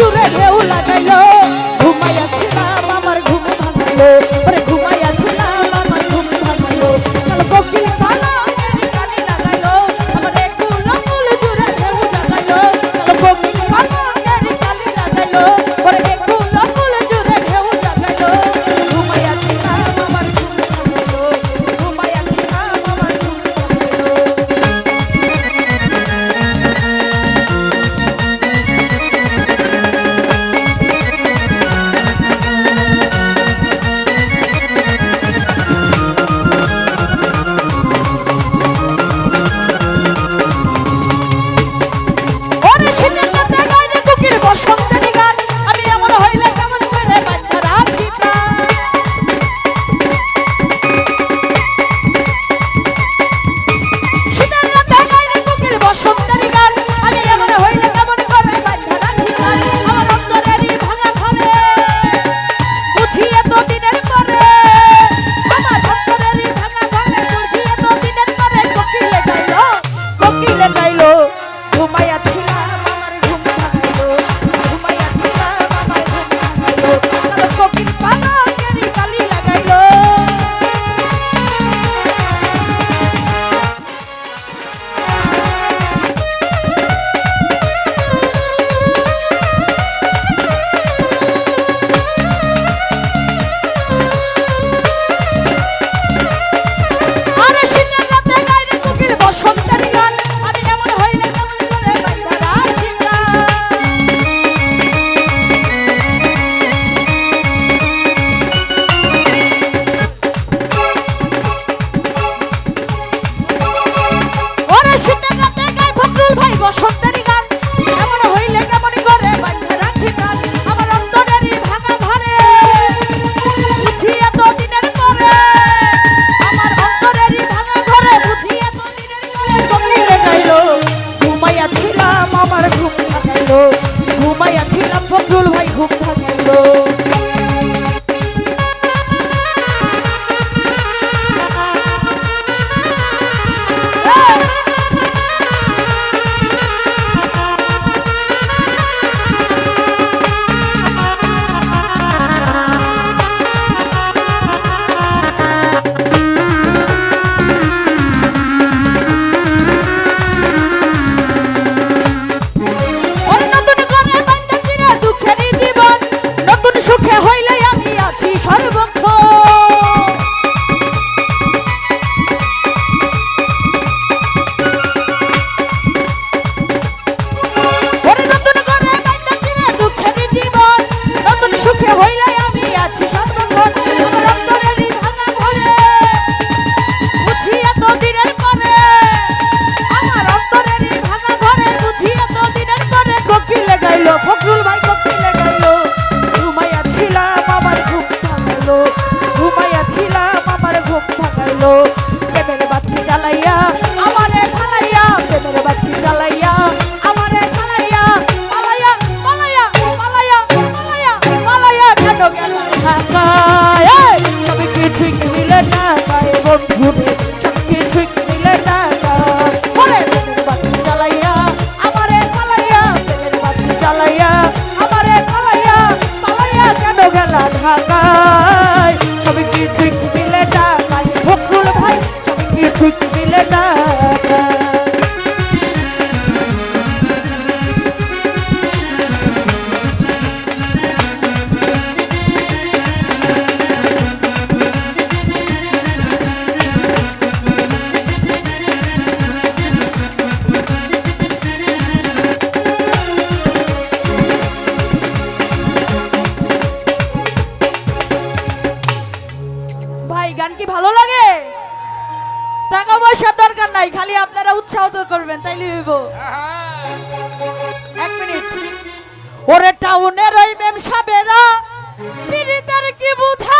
you ready, Ula? ঘুমাইয়া ছিলাম ফজল ভাই ঘুম থাকে বন্ধু আপনারা উৎসাহিত করবেন তাইলে হইব। এক মিনিট। ওরে টাউনের ওই মেম সাবেরা পীড়িতের কি বুঝা?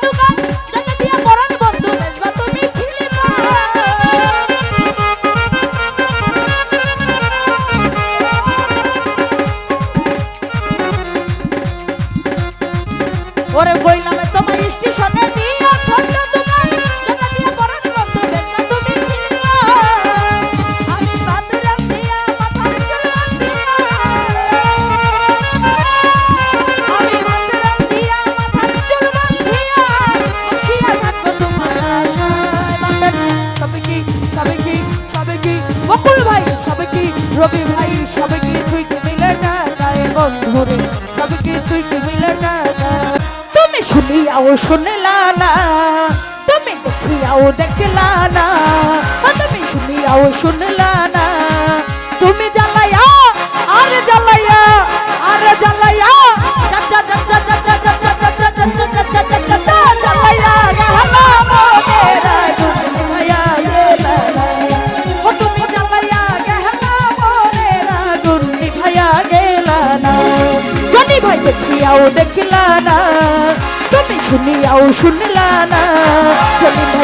তোমার স্টেশনে নিয়ে খন্ড তোমার জগা দিয়ে বড় গ্রন্থ বেচা তুমি আমি বাদুরাম দিয়া মাথা চুলাম ভাই তবে তুই মিলে না গায়ে বন্ধুরে সবে তুই মিলে না শুনিয়াও শুনলা না তুমি দেখিয়াও দেখলা না তুমি শুনিয়াও শুনলা না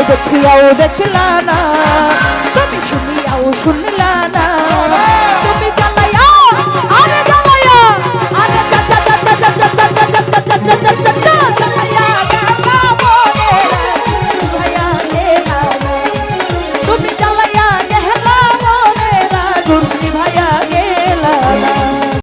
the Tiao, the Tilana.